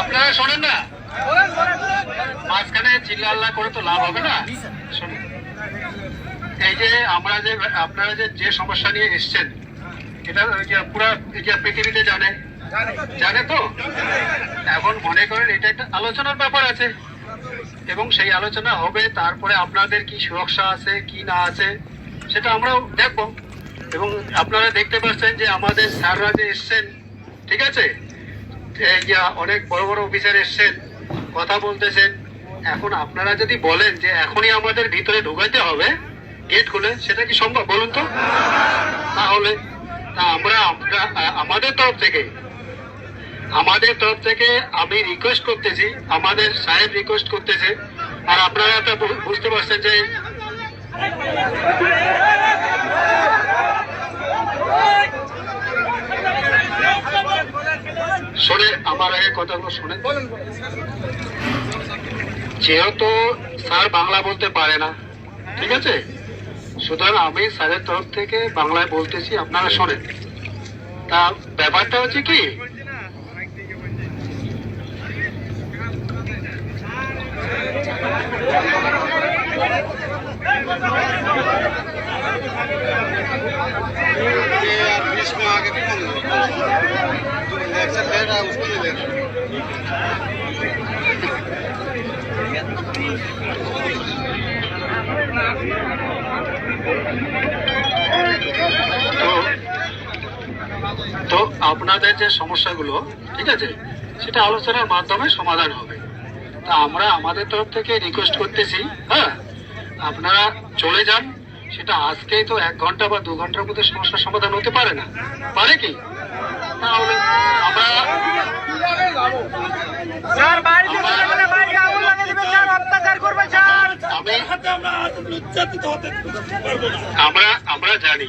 আপনারা শোনেন না? মাঝখানে চিল্লা করে তো লাভ হবে না? এই যে আমরা যে, আপনারা যে যে সমস্যা নিয়ে এসছেন, এটা পুরো পৃথিবীতে জানে জানে তো? এখন মনে করেন এটা একটা আলোচনার ব্যাপার আছে। এবং সেই আলোচনা হবে, তারপরে আপনাদের কি সুরক্ষা আছে, কি না আছে সেটা আমরাও দেখব। এবং আপনারা দেখতে পাচ্ছেন যে আমাদের স্যাররা যে এসছেন, ঠিক আছে? অনেক বড় বড় অফিসার এসছেন, কথা বলতেছেন। এখন আপনারা যদি বলেন যে এখনই আমাদের ভিতরে ঢুকাইতে হবে, গেট খুলে, সেটা কি সম্ভব বলুন তো? তাহলে আমরা আমাদের তরফ থেকে, আমাদের তরফ থেকে আমি রিকোয়েস্ট করতেছি, আমাদের সাহেব রিকোয়েস্ট করতেছে। আর আপনারা তো বুঝতে পারছেন যে শোনে আমার আগে কথাগুলো শুনে যেহেতু স্যার বাংলা বলতে পারে না, ঠিক আছে? সুতরাং আমি স্যারের তরফ থেকে বাংলায় বলতেছি, আপনারা শোনেন। তা ব্যাপারটা হচ্ছে কি? তো আপনাদের যে সমস্যাগুলো, ঠিক আছে, সেটা আলোচনার মাধ্যমে সমাধান হবে। তা আমরা আমাদের তরফ থেকে রিকোয়েস্ট করতেছি হ্যাঁ? আপনারা চলে যান সেটা আজকেই তো এক ঘণ্টা বা দু ঘণ্টার মধ্যে সমস্যার সমাধান হতে পারে না। পারে কি? তাহলে আমরা আমরা আমরা জানি।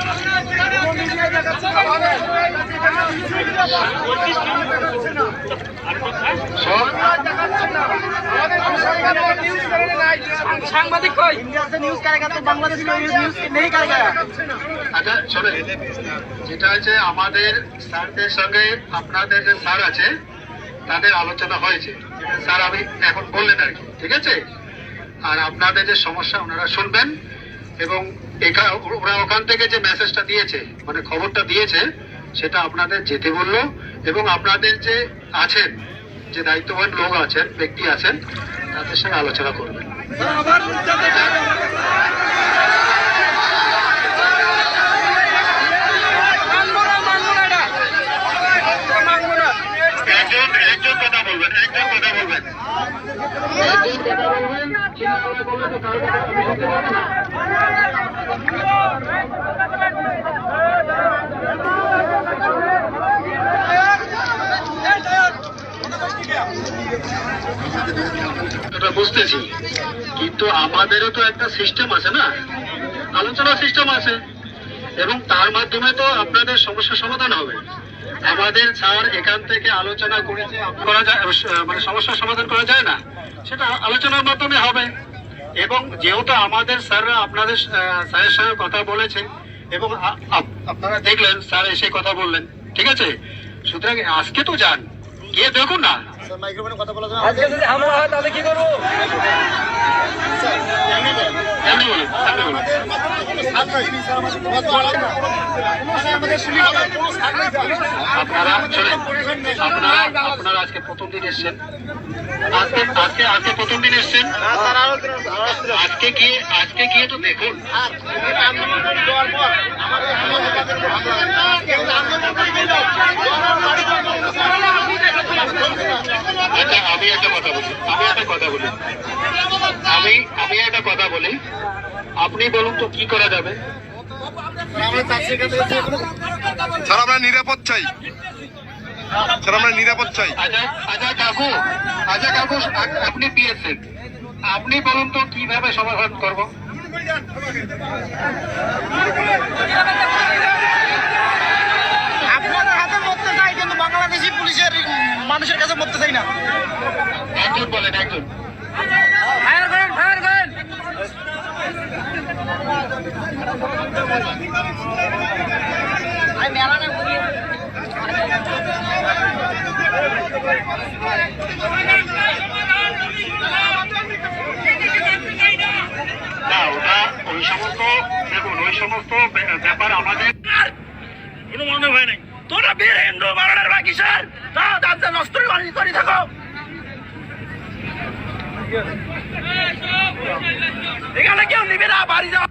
আচ্ছা, যেটা আছে আমাদের স্যারদের সঙ্গে আপনাদের যে স্যার আছে, তাদের আলোচনা হয়েছে। স্যার, আমি এখন বললেন আর কি, ঠিক আছে? আর আপনাদের যে সমস্যা, ওনারা শুনবেন। এবং ওরা ওখান থেকে যে মেসেজটা দিয়েছে মানে খবরটা দিয়েছে, সেটা আপনাদের যেতে বলল এবং আপনাদের যে আছেন, যে দায়িত্ববান লোক আছেন, ব্যক্তি আছেন, তাদের সঙ্গে আলোচনা করবেন একজন একজন কথা বলবেন কথা বলবেন। বুঝতেছি। কিন্তু আমাদেরও তো একটা সিস্টেম আছে না? আলোচনা সিস্টেম আছে। এবং তার মাধ্যমে তো আপনাদের সমস্যার সমাধান হবে। আমাদের স্যার এখান থেকে আলোচনা করেছে করা যায় মানে সমস্যার সমাধান করা যায় না, সেটা আলোচনার মাধ্যমে হবে। এবং যেহেতু আমাদের স্যাররা আপনাদের স্যারের সঙ্গে কথা বলেছে, এবং আপ- আপনারা দেখলেন, স্যার এসে কথা বললেন, ঠিক আছে? সুতরাং আজকে তো যান। গিয়ে দেখুন না মাইক্রোফোনে কথা বলা যাবে আজকে যদি হামলা হয় তাহলে কি করব আপনারা আজকে প্রথম দিন এসছেন আজকে আজকে আজকে প্রথম দিন এসছেন আজকে গিয়ে আজকে গিয়ে তো দেখুন আমি একটা কথা বলি। আমি একটা কথা বলি। আমি আমি একটা কথা বলি। আপনি বলুন তো কি করা যাবে? স্যার আমরা নিরাপদ চাই। স্যার আমরা নিরাপদ চাই। আচ্ছা আচ্ছা কাকু আচ্ছা কাকু আপনি পিএসএন আপনি বলুন তো কীভাবে সমাধান করব? আপনাদের হাতে মরতে চাই কিন্তু বাংলাদেশি পুলিশের মানুষের কাছে মরতে চাই না। একজন বলেন একজন। ফায়ার করেন ফায়ার করেন। না ওটা ওই সমস্ত দেখুন ওই সমস্ত ব্যাপার আমাদের কোনো মনে হয় নাই। তোরা বীর হিন্দু মারণের বাকি স্যার। নষ্ট করে থাকো। এখানে কেউ নিবে না বাড়ি যাও।